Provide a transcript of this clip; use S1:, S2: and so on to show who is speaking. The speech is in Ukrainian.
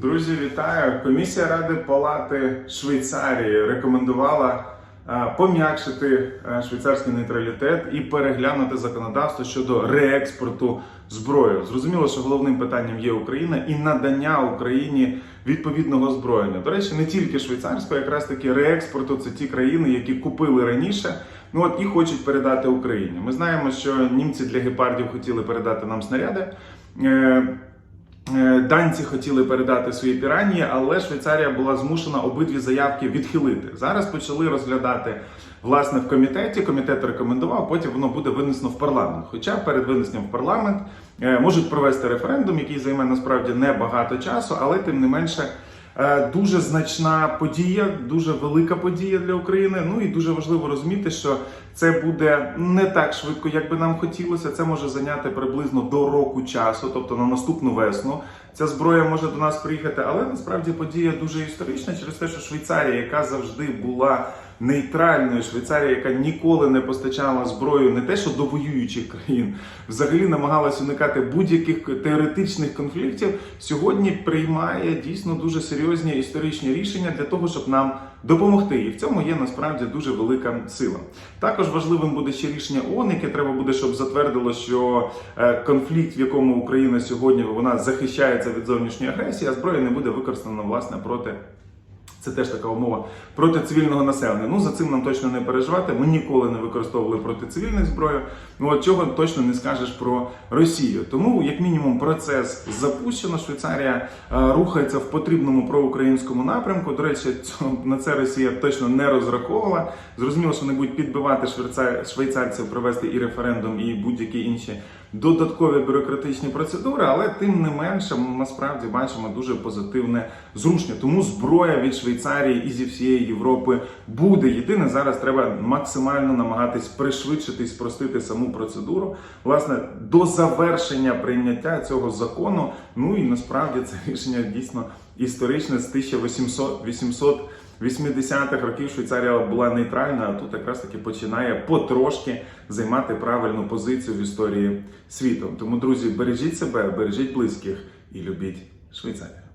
S1: Друзі, вітаю! Комісія Ради Палати Швейцарії рекомендувала е, пом'якшити е, швейцарський нейтралітет і переглянути законодавство щодо реекспорту зброї. Зрозуміло, що головним питанням є Україна і надання Україні відповідного озброєння. До речі, не тільки швейцарського, якраз таки реекспорту це ті країни, які купили раніше. Ну от і хочуть передати Україні. Ми знаємо, що німці для гепардів хотіли передати нам снаряди. Е, Данці хотіли передати свої піранії, але Швейцарія була змушена обидві заявки відхилити. Зараз почали розглядати власне в комітеті. Комітет рекомендував, потім воно буде винесено в парламент. Хоча перед винесенням в парламент е, можуть провести референдум, який займе насправді небагато часу, але тим не менше. Е, Дуже значна подія, дуже велика подія для України. Ну і дуже важливо розуміти, що це буде не так швидко, як би нам хотілося. Це може зайняти приблизно до року часу, тобто на наступну весну. Ця зброя може до нас приїхати, але насправді подія дуже історична через те, що Швейцарія, яка завжди була нейтральною, Швейцарія, яка ніколи не постачала зброю не те, що до воюючих країн, взагалі намагалась уникати будь-яких теоретичних конфліктів. Сьогодні приймає дійсно дуже серйозні історичні рішення для того, щоб нам допомогти. І в цьому є насправді дуже велика сила. Також важливим буде ще рішення ООН, яке треба буде, щоб затвердило, що е, конфлікт, в якому Україна сьогодні вона захищається від зовнішньої агресії, а зброя не буде використана власне проти. Це теж така умова проти цивільного населення. Ну за цим нам точно не переживати. Ми ніколи не використовували проти цивільних зброю. Ну от чого точно не скажеш про Росію. Тому, як мінімум, процес запущено. Швейцарія е, рухається в потрібному проукраїнському напрямку. До речі, цьо- на це Росія точно не розраховувала. Зрозуміло, що вони будуть підбивати швейцарців провести і референдум, і будь-які інші додаткові бюрократичні процедури, але тим не менше, ми насправді бачимо дуже позитивне зрушення. Тому зброя від Швейцарії і зі всієї Європи буде. Єдине зараз треба максимально намагатись пришвидшити і спростити саму процедуру. Власне, до завершення прийняття цього закону. Ну і насправді це рішення дійсно історичне з 1800 800 80-х років Швейцарія була нейтральна, а тут якраз таки починає потрошки займати правильну позицію в історії світу. Тому, друзі, бережіть себе, бережіть близьких і любіть Швейцарію.